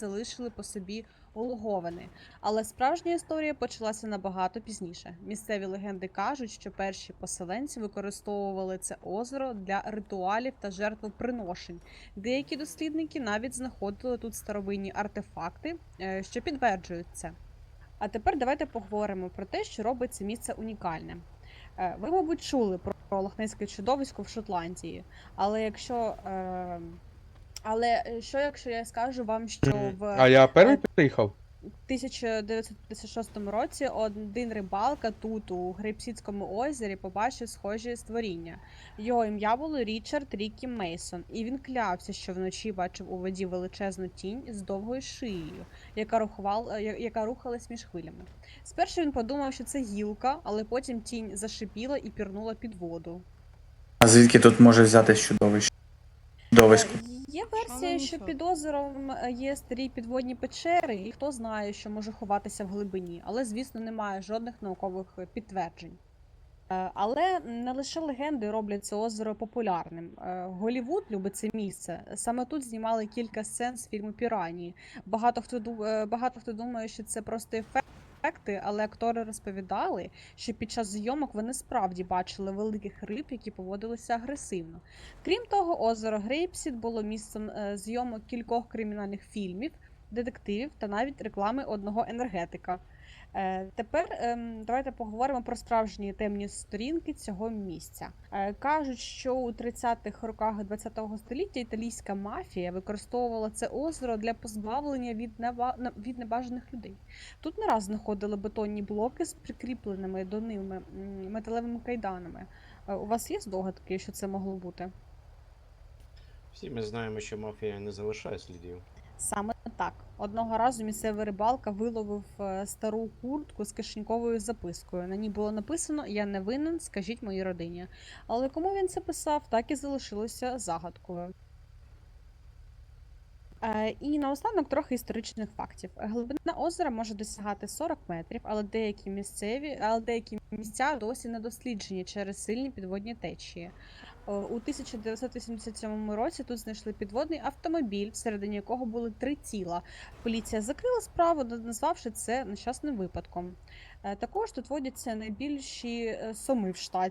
залишили по собі улоговини. Але справжня історія почалася набагато пізніше. Місцеві легенди кажуть, що перші поселенці використовували це озеро для ритуалів та жертвоприношень. Деякі дослідники навіть знаходили тут старовинні артефакти, е, що підтверджують це. А тепер давайте поговоримо про те, що робить це місце унікальним. Е, Ви, мабуть, чули про лохнецьке чудовисько в Шотландії, але якщо. Е, але е, що якщо я скажу вам, що в А я перший приїхав? 1956 році один рибалка тут у Грейпсідському озері побачив схожі створіння. Його ім'я було Річард Рікі Мейсон, і він клявся, що вночі бачив у воді величезну тінь з довгою шиєю, яка рухувала, яка рухалась між хвилями. Спершу він подумав, що це гілка, але потім тінь зашипіла і пірнула під воду. А звідки тут може взятись чудовище? Чудовисько. Є версія, що під озером е, є старі підводні печери, і хто знає, що може ховатися в глибині, але звісно немає жодних наукових е, підтверджень. Е, Але не лише легенди роблять це озеро популярним. Голівуд любить це місце. Саме тут знімали кілька сцен з фільму Піранії. Багато хто багато хто думає, що це просто ефекти, але актори розповідали, що під час зйомок вони справді бачили великих риб, які поводилися агресивно. Крім того, озеро Грейпсід було місцем е, зйомок кількох кримінальних фільмів, детективів та навіть реклами одного енергетика. Е, Тепер ем, давайте поговоримо про справжні темні сторінки цього місця. Е, Кажуть, що у 30-х роках ХХ століття італійська мафія використовувала це озеро для позбавлення від, неба... від небажаних людей. Тут не раз знаходили бетонні блоки з прикріпленими до ними металевими кайданами. Е, У вас є здогадки, що це могло бути? Всі ми знаємо, що мафія не залишає слідів. Саме так. Одного разу місцева рибалка виловив е, стару куртку з кишеньковою запискою. На ній було написано Я не винен, скажіть моїй родині. Але кому він це писав, так і залишилося загадкою. Е, І наостанок трохи історичних фактів. Глибина озера може досягати 40 метрів, але деякі місцеві, але деякі місця досі не досліджені через сильні підводні течії. Е, У 1987 році тут знайшли підводний автомобіль, всередині якого були три тіла. Поліція закрила справу, назвавши це нещасним випадком. Е, Також тут водяться найбільші соми в штаті.